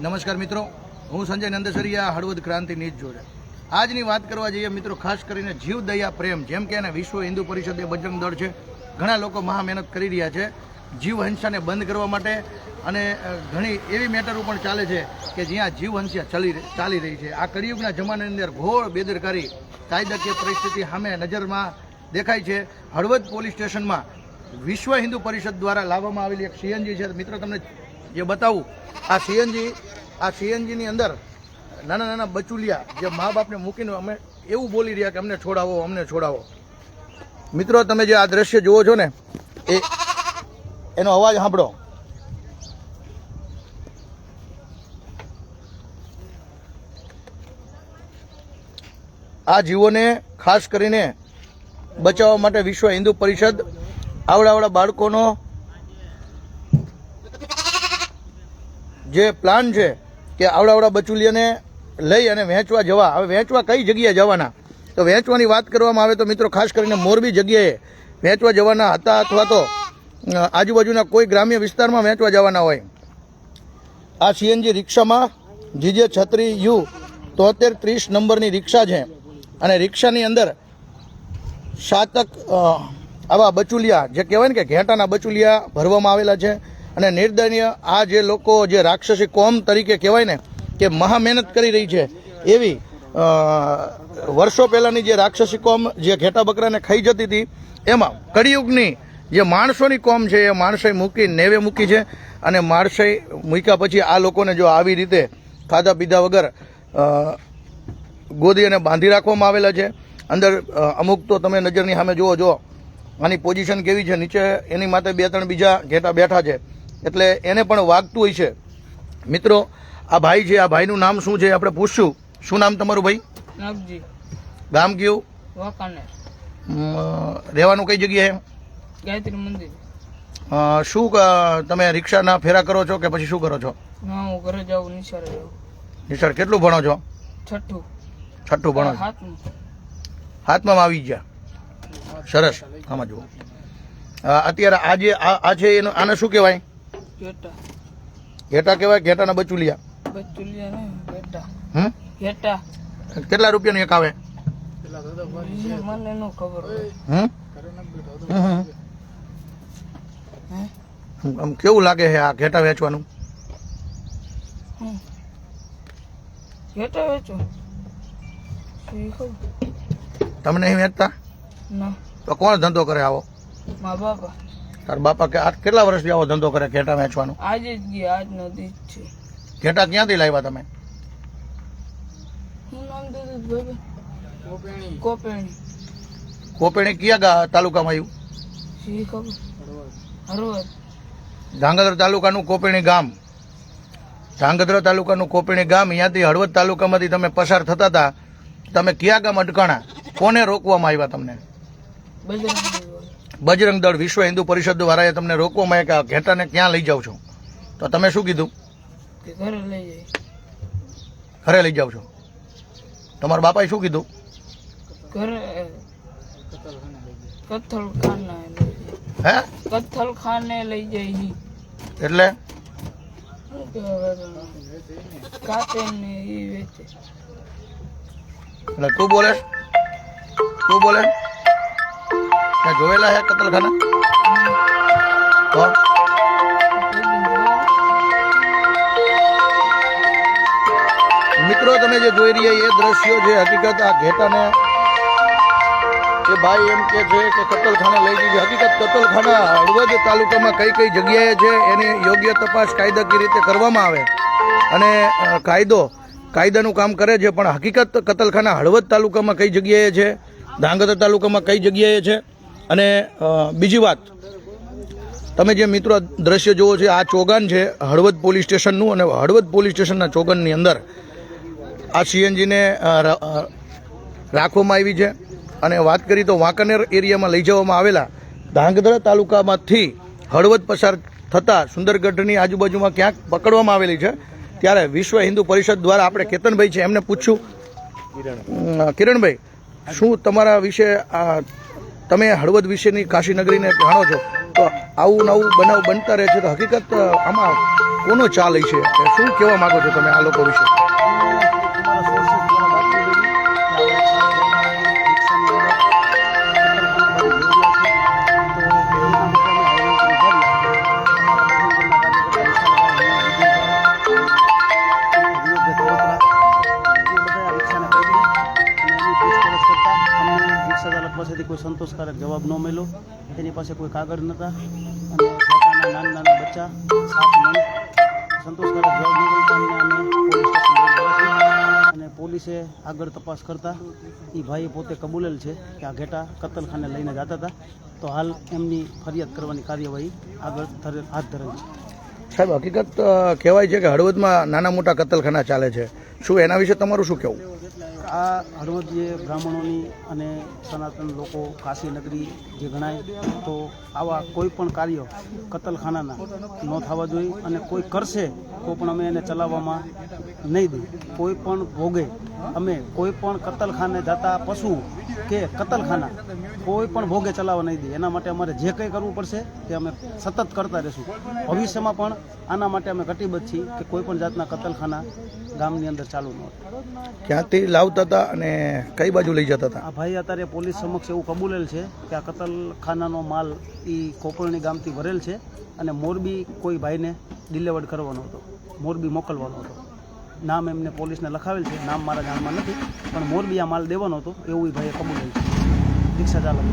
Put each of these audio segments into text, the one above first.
નમસ્કાર મિત્રો. હું સંજય નંદસરિયા, હળવદ ક્રાંતિ ન્યૂઝ જોડે. આજની વાત કરવા જઈએ મિત્રો, ખાસ કરીને જીવ, દયા, પ્રેમ, જેમ કે એને વિશ્વ હિન્દુ પરિષદ બજરંગ દળ છે, ઘણા લોકો મહા મહેનત કરી રહ્યા છે. જીવ હિંસાને બંધ કરવા માટે અને ઘણી એવી મેટરો પણ ચાલે છે કે જ્યાં જીવ હિંસા ચાલી ચાલી રહી છે. આ કળિયુગના જમાનાની અંદર ઘોર બેદરકારી, કાયદાકીય પરિસ્થિતિ સામે નજરમાં દેખાય છે. હળવદ પોલીસ સ્ટેશનમાં વિશ્વ હિન્દુ પરિષદ દ્વારા લાવવામાં આવેલી એક સીએનજી છે. મિત્રો, તમને જે બતાવું. આ સીએનજી આ સીએનજીની અંદર નાના નાના બચુલિયા જે મા બાપને મૂકીને અમે એવું બોલી રહ્યા કે અમને છોડાવો અમને છોડાવો. મિત્રો, તમે જે આ દ્રશ્ય જુઓ છો ને, એ એનો અવાજ સાંભળો. આ જીવોને ખાસ કરીને બચાવવા માટે વિશ્વ હિન્દુ પરિષદ, આવડાવડા બાળકોનો જે પ્લાન છે કે આવડાવડા બચુલિયાને લઈ અને વહેંચવા જવા. હવે વહેંચવા કઈ જગ્યાએ જવાના? તો વહેંચવાની વાત કરવામાં આવે તો મિત્રો ખાસ કરીને મોરબી જગ્યાએ વહેંચવા જવાના હતા અથવા તો આજુબાજુના કોઈ ગ્રામ્ય વિસ્તારમાં વહેંચવા જવાના હોય. આ સીએનજી રિક્ષામાં જીજે છત્રી યુ તોતેર ત્રીસ નંબરની રિક્ષા છે. અને રિક્ષાની અંદર સાતક આવા બચુલિયા જે કહેવાય ને કે ઘેટાના બચુલિયા ભરવામાં આવેલા છે. અને નિર્દયનીય આ જે લોકો, જે રાક્ષસી કોમ તરીકે કહેવાય ને, કે મહા મહેનત કરી રહી છે, એવી વર્ષો પહેલાંની જે રાક્ષસી કોમ, જે ઘેટા બકરાને ખાઈ જતી હતી, એમાં કળિયુગની જે માણસોની કોમ છે, એ માણસે મૂકી, નેવે મૂકી છે, અને માણસે મૂક્યા પછી આ લોકોને જો આવી રીતે ખાધા પીધા વગર ગોદી અને બાંધી રાખવામાં આવેલા છે. અંદર અમુક તો તમે નજરની સામે જુઓ, જો, આની પોઝિશન કેવી છે, નીચે એની માટે બે ત્રણ બીજા ઘેટા બેઠા છે. એટલે એને પણ વાગતું હોય છે. મિત્રો આ ભાઈ છે આ ભાઈનું નામ શું છે આપણે પૂછશું. શું નામ તમારું ભાઈ? ગામ કયું? રહેવાનું કઈ જગ્યાએ? ગાયત્રી મંદિર. શું તમે રિક્ષાના ફેરા કરો છો કે પછી શું કરો છો? હું ઘરે જાઉં નિશાળે નિશાળ કેટલું ભણો છો? છઠ્ઠું. છઠ્ઠું ભણો હાથમાં. આવી ગયા. સરસ. આમાં જુઓ. અત્યારે આજે આ છે એનું આને શું કહેવાય? ઘેટા. ઘેટા કહેવાય? ઘેટાના બચુલિયા. બચુલિયા ને ઘેટા. હમ? ઘેટા. કેટલા રૂપિયાનું એક આવે? મને નો ખબર હમ. આમ કેવું લાગે છે આ ઘેટા વેચવાનું? ઘેટા વેચો. તમને નહીં વેચતા? ના. તો કોણ ધંધો કરે આવો? મા બાપા. તાર બાપા કે આ કેટલા વર્ષથી આવો ધંધો કરે ઘેટા વેચવાનો? આજે જ ગયા આજ નથી દીજ છે. ઘેટા ક્યાંથી લાવ્યા તમે? હું નામ કોપેણી. કોપેણી. કોપેણી કયા ગા- તાલુકામાં આવ્યું શી ધાંગધ્રા તાલુકાનું કોપેણી ગામ. ધાંગધ્રા તાલુકાનું કોપેણી ગામ અહીંયાથી હળવદ તાલુકામાંથી તમે પસાર થતા હતા તમે કયા ગામ અટકાણા? કોને રોકવામાં આવ્યા તમને? બજરંગ દળ વિશ્વ હિન્દુ પરિષદ દ્વારાએ તમને રોકવામાં કે ઘેટાને ક્યાં લઈ જાઓ છો? તો તમે શું કીધું? ઘરે લઈ જાઓ જાવ છો. તમારા બાપાએ શું કીધું? હે? કથલખાને લઈ જાય. એટલે? એ એટલે તું બોલે? તું બોલે? ત્યાં જોયેલા છે કતલખાના? મિત્રો, તમે જે જોઈ રહ્યા એ દ્રશ્યો જે હકીકત આ ઘેટાને એ ભાઈ એમ કે છે કે કતલખાને લઈ જઈએ હકીકત કતલખાના હળવદ તાલુકામાં કઈ કઈ જગ્યાએ છે એની યોગ્ય તપાસ કાયદાકીય રીતે કરવામાં આવે. અને કાયદો, કાયદાનું કામ કરે છે, પણ હકીકત કતલખાના હળવદ તાલુકામાં કઈ જગ્યાએ છે? ધાંગધ્રા તાલુકામાં કઈ જગ્યાએ છે? અને બીજી વાત, તમે જે મિત્રો દ્રશ્ય જુઓ છો, આ ચોગાન છે હળવદ પોલીસ સ્ટેશનનું અને હળવદ પોલીસ સ્ટેશનના ચોગાનની અંદર આ સીએનજીને રાખવામાં આવી છે. અને વાત કરી તો વાંકાનેર એરિયામાં લઈ જવામાં આવેલા ધાંગધ્રા તાલુકામાંથી હળવદ પસાર થતાં સુંદરગઢની આજુબાજુમાં ક્યાંક પકડવામાં આવેલી છે. ત્યારે વિશ્વ હિન્દુ પરિષદ દ્વારા આપણે કેતનભાઈ છે એમને પૂછ્યું. કિરણભાઈ, શું તમારા વિશે તમે હળવદ વિશેની કાશી નગરીને જાણો છો, તો આવું નવું બનાવ બનતા રહે છે તો હકીકત આમાં કોનો ચાલ છે શું કહેવા માગો છો તમે આ લોકો વિશે? સંતોષકારક જવાબ ન મળ્યો. તેની પાસે કોઈ કાગળ નહોતા. અને પોતાના નાના નાના બચ્ચા, સાત નંગ, સંતોષકારક જવાબ ન અને પોલીસે આગળ તપાસ કરતા એ ભાઈએ પોતે કબૂલેલ છે કે આ ઘેટા કતલખાને લઈને જતા હતા. તો હાલ એમની ફરિયાદ કરવાની કાર્યવાહી આગળ હાથ ધરેલ છે. સાહેબ, હકીકત કહેવાય છે કે હળવદમાં નાના મોટા કતલખાના ચાલે છે. શું એના વિશે તમારું શું કહેવું? આ હળવદ જે બ્રાહ્મણોની અને સનાતન લોકો કાશી નગરી જે ગણાય, તો આવા કોઈ પણ કાર્ય કતલખાનાના ન થવા જોઈએ અને કોઈ કરશે તો પણ અમે એને ચલાવવામાં નહીં દઈએ. કોઈ પણ ભોગે, અમે કોઈ પણ કતલખાને જતા પશુ કે કતલખાના કોઈ પણ ભોગે ચલાવવા નહીં દે. એના માટે અમારે જે કંઈ કરવું પડશે તે અમે સતત કરતા રહીશું. ભવિષ્યમાં પણ આના માટે અમે કટિબદ્ધ છીએ કે કોઈ પણ જાતના કતલખાના ગામની અંદર ચાલુ ન હોય. ક્યાંથી લાવતા હતા અને કઈ બાજુ લઈ જતા હતા? આ ભાઈ અત્યારે પોલીસ સમક્ષ એવું કબૂલેલ છે કે આ કતલખાનાનો માલ એ કોપરણી ગામથી ભરેલ છે અને મોરબી કોઈ ભાઈને ડિલિવર્ડ કરવાનો હતો મોરબી મોકલવાનો હતો. નામ એમને પોલીસને લખાવેલ છે. નામ મારા જાણમાં નથી પણ મોરબી આ માલ દેવાનો હતો એવું એ ભાઈએ કબૂલેલ છે. રિક્ષા ચાલક.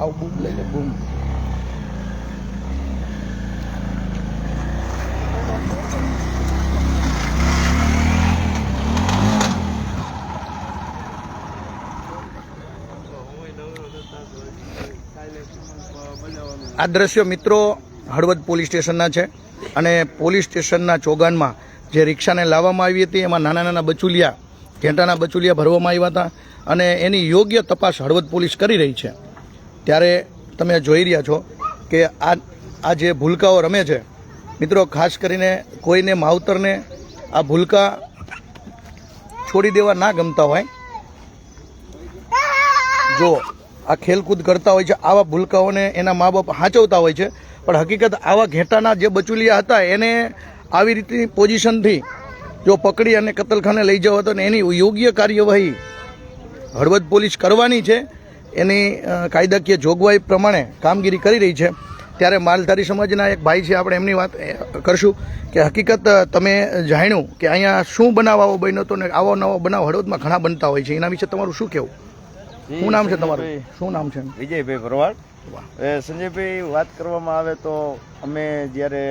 આવું બૂમ લઈ લે બૂમ. આ દ્રશ્યો મિત્રો હળવદ પોલીસ સ્ટેશનના છે અને પોલીસ સ્ટેશનના ચોગાનમાં જે રિક્ષાને લાવવામાં આવી હતી, એમાં નાના નાના બચુલિયા, ઘેંટાના બચુલિયા ભરવામાં આવ્યા હતા અને એની યોગ્ય તપાસ હળવદ પોલીસ કરી રહી છે. ત્યારે તમે જોઈ રહ્યા છો કે આ આ જે ભૂલકાઓ રમે છે, મિત્રો ખાસ કરીને કોઈને માવતરને આ ભૂલકા છોડી દેવા ના ગમતા હોય. જો આ ખેલકૂદ કરતા હોય છે, આવા ભૂલકાઓને એના મા બાપ હાંચવતા હોય છે. પણ હકીકત આવા ઘેટાના જે બચુલિયા હતા, એને આવી રીતની પોઝિશનથી જો પકડી અને કતલખાને લઈ જવા હતો ને એની યોગ્ય કાર્યવાહી હળવદ પોલીસ કરવાની છે. એની કાયદાકીય જોગવાઈ પ્રમાણે કામગીરી કરી રહી છે. ત્યારે માલધારી સમાજના એક ભાઈ છે, આપણે એમની વાત કરશું કે હકીકત તમે જાણ્યું કે અહીંયા શું બનાવ આવો બન્યો હતો ને આવો નવો બનાવ હળવદમાં ઘણા બનતા હોય છે. એના વિશે તમારું શું કહેવું? શું નામ છે તમારું? શું નામ છે વિજયભાઈ ભરવાડ. સંજયભાઈ વાત કરવામાં આવે તો અમે જ્યારે